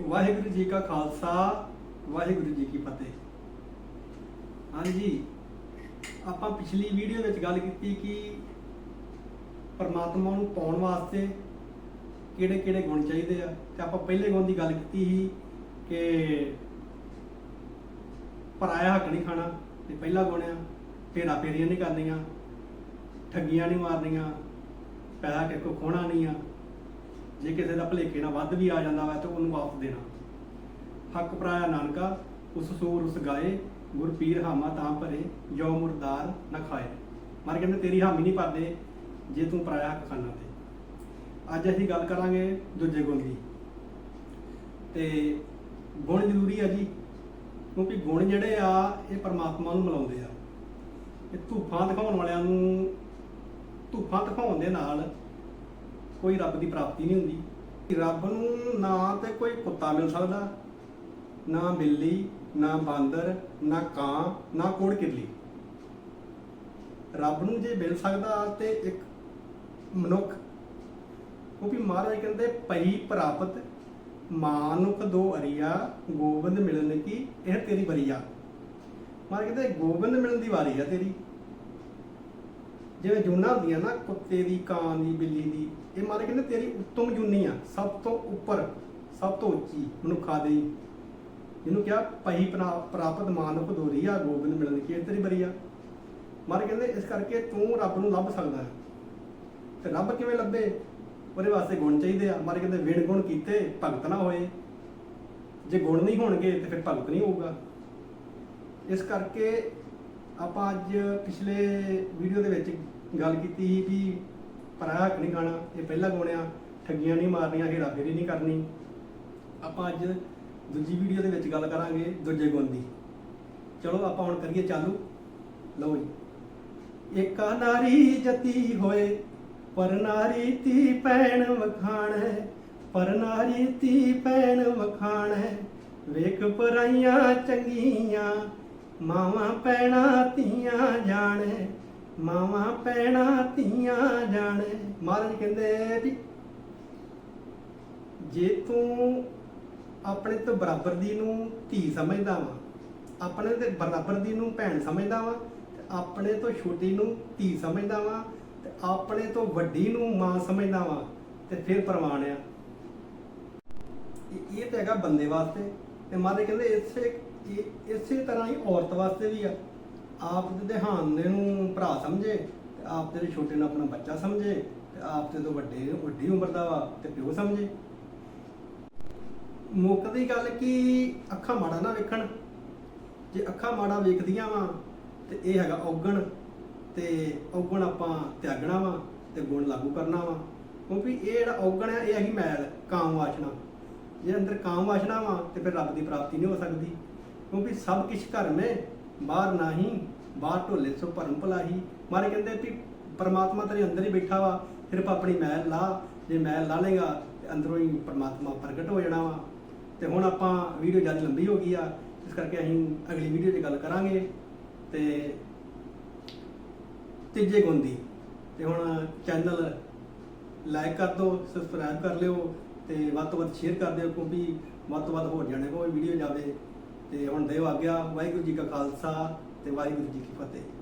ਵਾਹਿਗੁਰੂ ਜੀ ਕਾ ਖਾਲਸਾ, ਵਾਹਿਗੁਰੂ ਜੀ ਕੀ ਫਤਿਹ। ਹਾਂਜੀ, ਆਪਾਂ ਪਿਛਲੀ ਵੀਡੀਓ ਵਿੱਚ ਗੱਲ ਕੀਤੀ ਕਿ ਪਰਮਾਤਮਾ ਨੂੰ ਪਾਉਣ ਵਾਸਤੇ ਕਿਹੜੇ ਕਿਹੜੇ ਗੁਣ ਚਾਹੀਦੇ ਆ। ਤੇ ਆਪਾਂ ਪਹਿਲੇ ਗੁਣ ਦੀ ਗੱਲ ਕੀਤੀ ਸੀ ਕਿ ਪਰਾਇਆ ਹੱਕ ਨਹੀਂ ਖਾਣਾ, ਤੇ ਪਹਿਲਾ ਗੁਣ ਆ ਢੇਰਾ ਫੇਰੀਆਂ ਨਹੀਂ ਕਰਨੀਆਂ, ਠੱਗੀਆਂ ਨਹੀਂ ਮਾਰਨੀਆਂ, ਪੈਸਾ ਕਿਸੇ ਕੋ ਖੋਣਾ ਨਹੀਂ ਆ। ਜੇ ਕਿਸੇ ਦਾ ਭਲੇਖੇ ਨਾਲ ਵੱਧ ਵੀ ਆ ਜਾਂਦਾ ਵਾ ਤਾਂ ਉਹਨੂੰ ਵਾਪਸ ਦੇਣਾ। ਹੱਕ ਪਰਾਇਆ ਨਾਨਕਾ, ਉਸ ਸੂਰ ਉਸ ਗਾਏ ਗੁਰ ਪੀਰ ਹਾਮਾ ਤਾਂ ਭਰੇ ਜੋ ਮੁਰਦਾਰ ਨਾ ਖਾਏ। ਮਰ ਕਹਿੰਦੇ, ਤੇਰੀ ਹਾਮੀ ਨਹੀਂ ਭਰਦੇ, ਜੇ ਤੂੰ ਪਰਾਇਆ ਹੱਕ ਖਾਣਾ ਤੇ। ਅੱਜ ਅਸੀਂ ਗੱਲ ਕਰਾਂਗੇ ਦੂਜੇ ਗੁਣ ਦੀ। ਤੇ ਗੁਣ ਜ਼ਰੂਰੀ ਆ ਜੀ, ਕਿਉਂਕਿ ਗੁਣ ਜਿਹੜੇ ਆ, ਇਹ ਪਰਮਾਤਮਾ ਨੂੰ ਮਿਲਾਉਂਦੇ ਆ। ਇਹ ਧੂਫਾਂ ਦਿਖਾਉਣ ਵਾਲਿਆਂ ਨੂੰ, ਧੂਫਾਂ ਦਿਖਾਉਣ ਦੇ ਨਾਲ ਕੋਈ ਰੱਬ ਦੀ ਪ੍ਰਾਪਤੀ ਨਹੀਂ ਹੁੰਦੀ। ਰੱਬ ਨੂੰ ਨਾ ਤੇ ਕੋਈ ਕੁੱਤਾ ਮਿਲ ਸਕਦਾ, ਨਾ ਬਿੱਲੀ, ਨਾ ਬਾਂਦਰ, ਨਾ ਕਾਂ, ਨਾ ਕੋੜ ਕਿਰਲੀ। ਰੱਬ ਨੂੰ ਜੇ ਮਿਲ ਸਕਦਾ ਤੇ ਇੱਕ ਮਨੁੱਖ, ਉਹ ਵੀ ਮਹਾਰਾਜ ਕਹਿੰਦੇ ਪਈ ਪ੍ਰਾਪਤ ਮਾਨੁਖ ਦੋ ਅਰੀਆ, ਗੋਬਿੰਦ ਮਿਲਣ ਕੀ ਇਹ ਤੇਰੀ ਵਰੀਆ ਮਹਾਰਾਜ ਕਹਿੰਦੇ, ਗੋਬਿੰਦ ਮਿਲਣ ਦੀ ਵਾਰੀ ਆ ਤੇਰੀ। ਜਿਵੇਂ ਜੂਨਾ ਹੁੰਦੀਆਂ ਨਾ, ਕੁੱਤੇ ਦੀ, ਕਾਂ ਦੀ, ਬਿੱਲੀ ਦੀ, ਇਹ ਮਾਰੇ ਕਹਿੰਦੇ ਤੇਰੀ ਉੱਤਮ ਜੂਨੀ ਆ, ਸਭ ਤੋਂ ਉੱਪਰ, ਸਭ ਤੋਂ ਉੱਚੀ ਮਨੁੱਖਾ ਦੀ। ਜਿਹਨੂੰ ਕਿਹਾ ਪਈ ਪ੍ਰਾਪਤ ਮਾਨੁਖ ਦੋਰੀ ਆ, ਗੋਬਿੰਦ ਮਿਲਣ ਕੀ ਇਹ ਤੇਰੀ ਬਰੀਆ ਮਾਰੇ ਕਹਿੰਦੇ ਇਸ ਕਰਕੇ ਤੂੰ ਰੱਬ ਨੂੰ ਲੱਭ ਸਕਦਾ ਹੈ। ਤੇ ਰੱਬ ਕਿਵੇਂ ਲੱਭੇ? ਉਹਦੇ ਵਾਸਤੇ ਗੁਣ ਚਾਹੀਦੇ ਆ। ਮਾਰੇ ਕਹਿੰਦੇ ਵਿਣ ਗੁਣ ਕੀਤੇ ਭਗਤ ਨਾ ਹੋਏ। ਜੇ ਗੁਣ ਨਹੀਂ ਹੋਣਗੇ ਤੇ ਫਿਰ ਭਗਤ ਨਹੀਂ ਹੋਊਗਾ। ਇਸ ਕਰਕੇ ਆਪਾਂ ਅੱਜ ਪਿਛਲੇ ਵੀਡੀਓ ਦੇ ਵਿੱਚ ਗੱਲ ਕੀਤੀ ਸੀ ਵੀ ਪਰਾਇਆ ਹੱਕ ਨਹੀਂ ਖਾਣਾ, ਇਹ ਪਹਿਲਾ ਗੁਣ ਠੱਗੀਆਂ ਨਹੀਂ ਮਾਰਨੀਆਂ ਹੇਰਾ ਨਹੀਂ ਕਰਨੀ। ਆਪਾਂ ਅੱਜ ਦੂਜੀ ਵੀਡੀਓ ਦੇ ਵਿੱਚ ਗੱਲ ਕਰਾਂਗੇ ਦੂਜੇ ਗੁਣ ਦੀ। ਚਲੋ ਆਪਾਂ ਹੁਣ ਕਰੀਏ ਚਾਲੂ। ਲਓ ਜੀ। ਏਕਾ ਨਾਰੀ ਜਤੀ ਹੋਏ, ਪਰ ਨਾਰੀ ਤੀ ਪੈਣ ਵਖਾਣੈ ਪਰ ਨਾਰੀ ਤੀ ਪੈਣ ਵਖਾਣੈ ਵੇਖ ਪਰਾਈਆਂ ਚੰਗੀਆਂ ਮਾਵਾਂ ਪੈਣਾ ਧੀਆਂ ਜਾਣੇ, ਮਾਵਾਂ ਪੈਣਾ ਧੀਆਂ ਜਾਣੇ। ਮਹਾਰਾਜ ਕਹਿੰਦੇ ਵੀ ਜੇ ਤੂੰ ਆਪਣੇ ਤੋਂ ਬਰਾਬਰ ਦੀ ਨੂੰ ਧੀ ਸਮਝਦਾ ਵਾ, ਆਪਣੇ ਤੇ ਬਰਾਬਰ ਦੀ ਨੂੰ ਭੈਣ ਸਮਝਦਾ ਵਾ, ਤੇ ਆਪਣੇ ਤੋਂ ਛੋਟੀ ਨੂੰ ਧੀ ਸਮਝਦਾ ਵਾ, ਤੇ ਆਪਣੇ ਤੋਂ ਵੱਡੀ ਨੂੰ ਮਾਂ ਸਮਝਦਾ ਵਾ, ਤੇ ਫਿਰ ਪ੍ਰਮਾਣ ਆ। ਇਹ- ਇਹ ਤਾਂ ਹੈਗਾ ਬੰਦੇ ਵਾਸਤੇ। ਤੇ ਮਹਾਰਾਜ ਕਹਿੰਦੇ ਇਸੇ ਇਹ- ਇਸੇ ਤਰ੍ਹਾਂ ਹੀ ਔਰਤ ਵਾਸਤੇ ਵੀ ਆ। ਆਪ ਦੇ ਦੇਹਾਂਦੇ ਨੂੰ ਭਰਾ ਸਮਝੇ, ਤੇ ਆਪ ਦੇ ਛੋਟੇ ਨੂੰ ਆਪਣਾ ਬੱਚਾ ਸਮਝੇ, ਤੇ ਆਪ ਦੇ ਤੋਂ ਵੱਡੇ ਵੱਡੀ ਉਮਰ ਦਾ ਵਾ, ਤੇ ਪਿਓ ਸਮਝੇ। ਮੁੱਕਦੀ ਗੱਲ ਕਿ, ਅੱਖਾਂ ਮਾੜਾ ਨਾ ਵੇਖਣ। ਜੇ ਅੱਖਾਂ ਮਾੜਾ ਵੇਖਦੀਆਂ ਵਾ, ਤੇ ਇਹ ਹੈਗਾ ਔਗਣ, ਤੇ ਔਗਣ ਆਪਾਂ ਤਿਆਗਣਾ ਵਾ, ਤੇ ਗੁਣ ਲਾਗੂ ਕਰਨਾ ਵਾ। ਕਿਉਂਕਿ ਇਹ ਜਿਹੜਾ ਔਗਣ ਹੈ ਇਹ ਹੈਗੀ ਮੈਲ, ਕਾਮ ਵਾਸ਼ਨਾ। ਜੇ ਅੰਦਰ ਕਾਮ ਵਾਸ਼ਨਾ ਵਾ, ਤੇ ਫਿਰ ਰੱਬ ਦੀ ਪ੍ਰਾਪਤੀ ਨਹੀਂ ਹੋ ਸਕਦੀ। ਕਿਉਂਕਿ ਸਭ ਕਿਛ ਘਰ ਮੇ, ਬਾਹਰ ਨਹੀਂ, ਬਾਹਰ ਢੋਲੇ ਸੋ ਭਰਮ ਭਲਾਹੀ। ਮਾਰੇ ਕਹਿੰਦੇ ਵੀ ਪਰਮਾਤਮਾ ਤੇਰੇ ਅੰਦਰ ਹੀ ਬੈਠਾ ਵਾ ਸਿਰਫ ਆਪਣੀ ਮੈਲ ਲਾ, ਜੇ ਮੈਲ ਲਾ ਲੇਗਾ ਤੇ ਅੰਦਰੋਂ ਹੀ ਪਰਮਾਤਮਾ ਪ੍ਰਗਟ ਹੋ ਜਾਣਾ ਵਾ। ਤੇ ਹੁਣ ਆਪਾਂ ਵੀਡੀਓ ਜ਼ਿਆਦਾ ਲੰਬੀ ਹੋ ਗਈ ਆ, ਇਸ ਕਰਕੇ ਅਸੀਂ ਅਗਲੀ ਵੀਡੀਓ 'ਚ ਗੱਲ ਕਰਾਂਗੇ। ਤੇ ਤੀਜੇ ਗੁਣ ਦੀ, ਤੇ ਹੁਣ ਚੈਨਲ ਲਾਈਕ ਕਰ ਦਿਓ, ਸਬਸਕ੍ਰਾਈਬ ਕਰ ਲਿਓ, ਤੇ ਵੱਧ ਤੋਂ ਵੱਧ ਸ਼ੇਅਰ ਕਰ ਦਿਓ, ਕਿਉਂਕਿ ਵੱਧ ਤੋਂ ਵੱਧ ਹੋਰ ਜਾਣੇ ਕੋਈ ਵੀਡੀਓ ਜਾਵੇ। ਤੇ ਹੁਣ ਦਿਓ ਆ ਗਿਆ ਵਾਹਿਗੁਰੂ ਜੀ ਕਾ ਖਾਲਸਾ ਤੇ ਵਾਹਿਗੁਰੂ ਜੀ ਕੀ ਫਤਿਹ।